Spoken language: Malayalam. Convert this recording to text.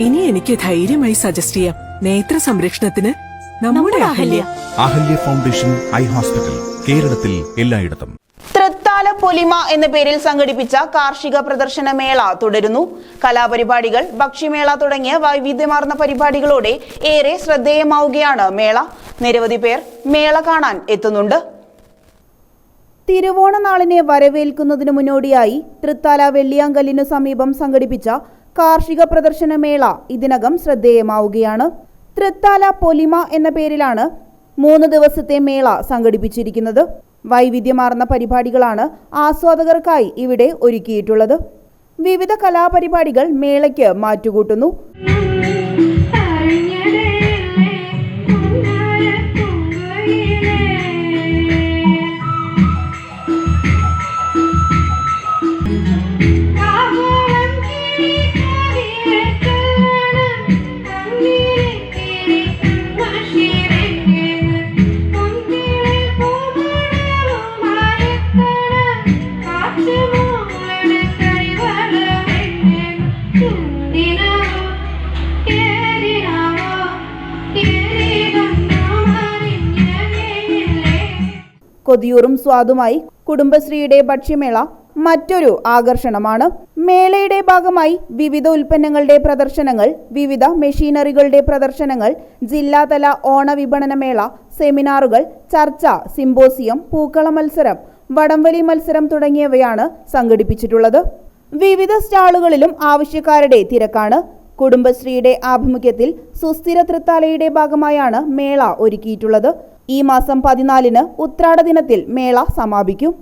ഇനി എനിക്ക് ധൈര്യമായി സജസ്റ്റ് ചെയ്യാം. നേത്ര സംരക്ഷണത്തിന് നമ്മുടെ Ahalya. Ahalya. Foundation eye hospital കേരളത്തിൽ എല്ലായിടത്തും. തൃത്താല പൊലിമ എന്ന പേരിൽ സംഘടിപ്പിച്ച കാർഷിക പ്രദർശന മേള തുടരുന്നു. കലാപരിപാടികൾ ഭക്ഷ്യമേള തുടങ്ങിയ വൈവിധ്യമാർന്ന പരിപാടികളോടെ ഏറെ ശ്രദ്ധേയമാവുകയാണ് മേള. നിരവധി പേർ മേള കാണാൻ എത്തുന്നുണ്ട്. തിരുവോണനാളിനെ വരവേൽക്കുന്നതിനു മുന്നോടിയായി തൃത്താല വെള്ളിയാങ്കല്ലിനു സമീപം സംഘടിപ്പിച്ച കാർഷിക പ്രദർശനമേള ഇതിനകം ശ്രദ്ധേയമാവുകയാണ്. തൃത്താല പൊലിമ എന്ന പേരിലാണ് മൂന്ന് ദിവസത്തെ മേള സംഘടിപ്പിച്ചിരിക്കുന്നത്. വൈവിധ്യമാർന്ന പരിപാടികളാണ് ആസ്വാദകർക്കായി ഇവിടെ ഒരുക്കിയിട്ടുള്ളത്. വിവിധ കലാപരിപാടികൾ മേളയ്ക്ക് മാറ്റുകൂട്ടുന്നു. കൊതിയൂറും സ്വാദുമായി കുടുംബശ്രീയുടെ ഭക്ഷ്യമേള മറ്റൊരു ആകർഷണമാണ്. മേളയുടെ ഭാഗമായി വിവിധ ഉൽപ്പന്നങ്ങളുടെ പ്രദർശനങ്ങൾ വിവിധ മെഷീനറികളുടെ പ്രദർശനങ്ങൾ ജില്ലാതല ഓണവിപണന മേള സെമിനാറുകൾ ചർച്ച സിംബോസിയം പൂക്കള മത്സരം വടംവലി മത്സരം തുടങ്ങിയവയാണ് സംഘടിപ്പിച്ചിട്ടുള്ളത്. വിവിധ സ്റ്റാളുകളിലും ആവശ്യക്കാരുടെ തിരക്കാണ്. കുടുംബശ്രീയുടെ ആഭിമുഖ്യത്തിൽ സുസ്ഥിര തൃത്താലയുടെ ഭാഗമായാണ് മേള ഒരുക്കിയിട്ടുള്ളത്. ഈ മാസം പതിനാലിന് ഉത്രാട ദിനത്തിൽ മേള സമാപിക്കും.